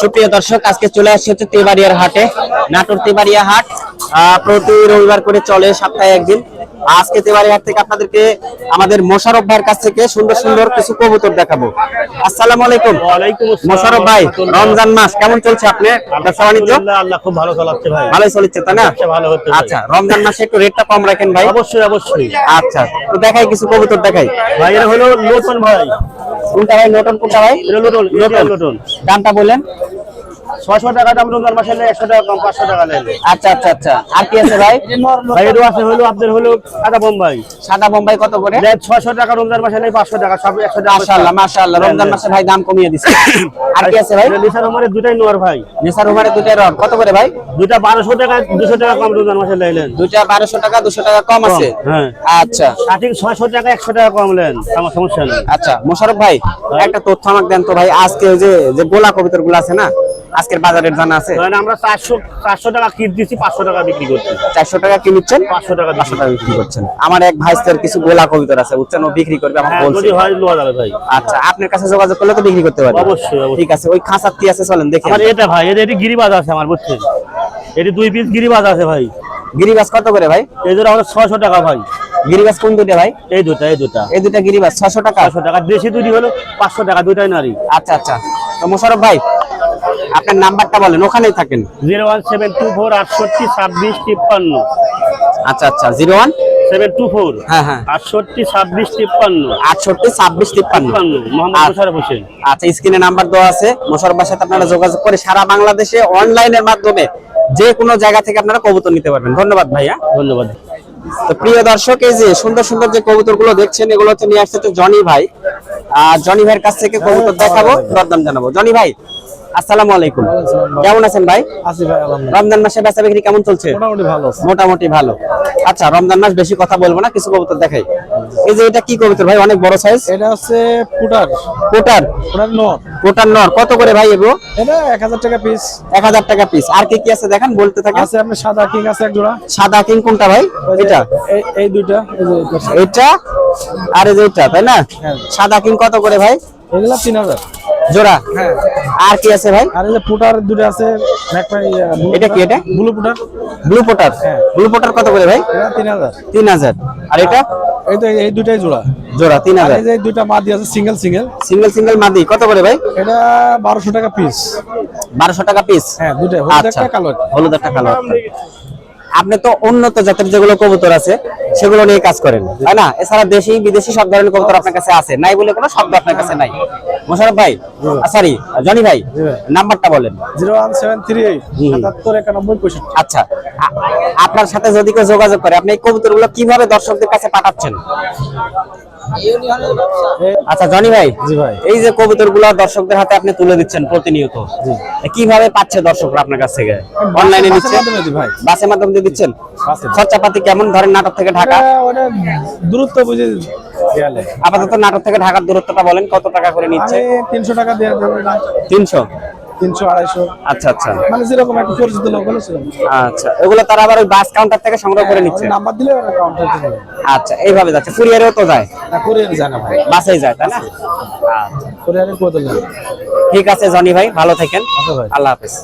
সুপ্রিয় দর্শক আজকে চলে আসছে হচ্ছে তেবাড়িয়ার হাটে নাটোর তেবাড়িয়া হাট। প্রতি রবিবার করে চলে সপ্তাহে একদিন। আজকে হাট থেকে আপনাদেরকে আমাদের মোশারফ ভাইয়ের কাছ থেকে সুন্দর সুন্দর কিছু কবুতর দেখাবো। আসসালামু আলাইকুম। মোশারফ ভাই রমজান মাস কেমন চলছে আপনি? ব্যবসা বাণিজ্য আল্লাহ খুব ভালো চালাচ্ছে ভাই। ভালোই চলছে তাই না? ভালো হচ্ছে আচ্ছা রমজান মাসে একটু রেটটা কম রাখেন ভাই। অবশ্যই অবশ্যই। আচ্ছা তো দেখাই কিছু কবুতর দেখাই। ভাই এটা হলো লোটন ভাই। কোনটা ভাই? নতুন কোনটা ভাই? লোটন লোটন। লোটন। দামটা বললেন ছয়শো টাকা দাম রমজান মাসে একশো টাকা কম পাঁচশো টাকা নেন আচ্ছা আচ্ছা আচ্ছা। আর কি আছে ভাই? ভাই এটা আছে হলো আপনার হলো কাদা বোম্বাই। সাদা বোম্বাই কত করে? ছয়শো টাকা রমজান মাসে নেই পাঁচশো টাকা সব একশো টাকা রমজান মাসে ভাই দাম কমিয়ে দিচ্ছে আর কি আছে ভাই? আমাদের দুটাই নোয়ার ভাই। নেসার উমারে দুটা রড কত করে ভাই? দুটা বারোশো টাকা দুশো টাকা কম রমজান মাসে লাইলেন দুইটা বারোশো টাকা দুশো টাকা কম আছে? হ্যাঁ। আচ্ছা। স্টার্টিং ছয়শো টাকা একশো টাকা কম নেন আমার সমস্যা নেই। আচ্ছা মোশারফ ভাই একটা তথ্য আমাকে দেন তো ভাই আজকে যে গোলা কবিতরগুলো আছে না আজকের বাজারের জানা আছে? কারণ আমরা চারশো চারশো টাকা কিট দিচ্ছি পাঁচশো টাকা বিক্রি করছি। চারশো টাকা কি নিচ্ছেন? পাঁচশো টাকা পাঁচশো টাকা বিক্রি করছেন। আমার এক ভাইস্তের কিছু গোলা কবিতর আছে ও বিক্রি করবে আমাকে হ্যাঁ বলছে। যদি হয় লোয়া যাবে ভাই। আচ্ছা আপনার কাছে যোগাযোগ করলে তো বিক্রি করতে পারবেন। অবশ্যই। ঠিক আছে ওই খাঁচার কি আছে চলেন দেখি আমার এটা ভাই এটা এটি গিরিবাজ আছে আমার বুঝছেন? এটি দুই পিস গিরিবাজ আছে ভাই। গিরিবাস কত করে ভাই? এই দুটো আমাদের ছয়শো টাকা ভাই। গিরিবাস কোন দুটো ভাই? এই দুটা এই দুটা। এই দুটা গিরিবাস ছশো টাকা? ছয়শো টাকা দেশি দুটি হলো পাঁচশো টাকা দুটাই নারী। আচ্ছা আচ্ছা। তো মোশারফ ভাই আপনার নাম্বারটা বলেন ওখানেই থাকেন। Zero one seven two four আটষট্টি ছাব্বিশ তিপ্পান্ন। আচ্ছা আচ্ছা zero one? Seven two four? হ্যাঁ হ্যাঁ। আটষট্টি ছাব্বিশ তিপ্পান্ন। আটষট্টি ছাব্বিশ তিপ্পান্ন। তিপ্পান্ন মোহাম্মদ আচ্ছা। মোশারফ হোসেন। আচ্ছা স্ক্রিনে নাম্বার দেওয়া আছে মোশারফের সাথে আপনারা যোগাযোগ করে সারা বাংলাদেশে অনলাইনের মাধ্যমে যে কোনো জায়গা থেকে আপনারা কবুতর নিতে পারবেন। ধন্যবাদ ভাইয়া। ধন্যবাদ। তো প্রিয় দর্শক এই যে সুন্দর সুন্দর যে কবুতরগুলো দেখছেন এগুলো হচ্ছে নিয়ে আসছে জনি ভাই। আর জনি ভাইয়ের কাছ থেকে কবুতর দেখাবো দরদাম জানাব। জনি ভাই আসসালামু আলাইকুম। কেমন আছেন ভাই? আছি ভাই আলহামদুলিল্লাহ। রমজান মাসে বেচা বিক্রি কেমন চলছে? মোটামুটি ভালো মোটামুটি ভালো। আচ্ছা রমজান মাস বেশি কথা বলব না কিছু কবুতর দেখাই। এই যে এটা কি কবুতর ভাই? অনেক বড় সাইজ এটা হচ্ছে পুটার। পুটার? নট কোটার নর। কত করে ভাই এগুলো? এটা এক হাজার টাকা পিস এক হাজার টাকা পিস আর কি কি আছে দেখেন বলতে থাকেন। আছে আপনার সাদা কিং আছে এক জোড়া। সাদা কিং কোনটা ভাই? এটা? এই- দুইটা এটা। আর এই যে এটা তাই না? হ্যাঁ। সাদা কিং কত করে ভাই? এগুলা তিন হাজার। জোড়া? হ্যাঁ। আর কি আছে ভাই? আর এই যে পুটার দুটো আছে এটা কি এটা? Blue pouter. ব্লু পোটার হ্যাঁ। ব্লু পোটার কত করে ভাই? এটা তিন হাজার। তিন হাজার। আর এটা? এই তো এই দুইটাই জোড়া। জোড়া তিন আর হাজার। এই যে দুইটা মাদি আছে সিঙ্গেল সিঙ্গেল সিঙ্গেল সিঙ্গেল মাদি কত করে ভাই? এটা বারোশো টাকা পিস বারোশো টাকা পিস হ্যাঁ দুইটাই। হলুদ আচ্ছা। একটা কালো হলুদ একটা কালো আপনি তো উন্নত জাতের যেগুলো কবুতর আছে সেগুলো নিয়ে কাজ করেন তাই না? এছাড়া দেশি বিদেশি সব ধরনের কবুতর আপনার কাছে আছে। নাই বলে কোনো শব্দ আপনার কাছে নাই। মোশারফ ভাই সরি জনি ভাই। নাম্বারটা বলেন। Zero one seven three eight সাতাত্তর একানব্বই পঁয়ষট্টি। আচ্ছা আপনার সাথে যদি কেউ যোগাযোগ করে আপনি এই কবুতরগুলো কীভাবে দর্শকদের কাছে পাঠাচ্ছেন? আচ্ছা জনি ভাই জি ভাই। এই যে কবুতরগুলো দর্শকদের হাতে আপনি তুলে দিচ্ছেন প্রতিনিয়ত কীভাবে পাচ্ছে দর্শকরা আপনার কাছ থেকে? অনলাইনে নিচ্ছে। বাসের মাধ্যমে দিয়ে দিচ্ছেন? বাসে। খরচাপাতি কেমন ধরেন নাটক থেকে ঢাকা? দূরত্ব বুঝে গেলে আপাতত নাটক থেকে ঢাকার দূরত্বটা বলেন কত টাকা করে নিচ্ছে? তিনশো টাকা দিয়ে তিনশো? তিনশো আড়াইশো। আচ্ছা আচ্ছা। মানে যেরকম একটা পরিচিত লোক আচ্ছা এগুলো তারা আবার ওই বাস কাউন্টার থেকে সংগ্রহ করে নিচ্ছে? নাম্বার দিলে কাউন্টার আচ্ছা এইভাবে যাচ্ছে। কুরিয়ারেও তো যায়? না কোরিয়ারে জানা ভাই। বাসেই যায় তাই না? আচ্ছা। কোরিয়ারে ঠিক আছে জনি ভাই ভালো থাকেন। আল্লাহ হাফেজ।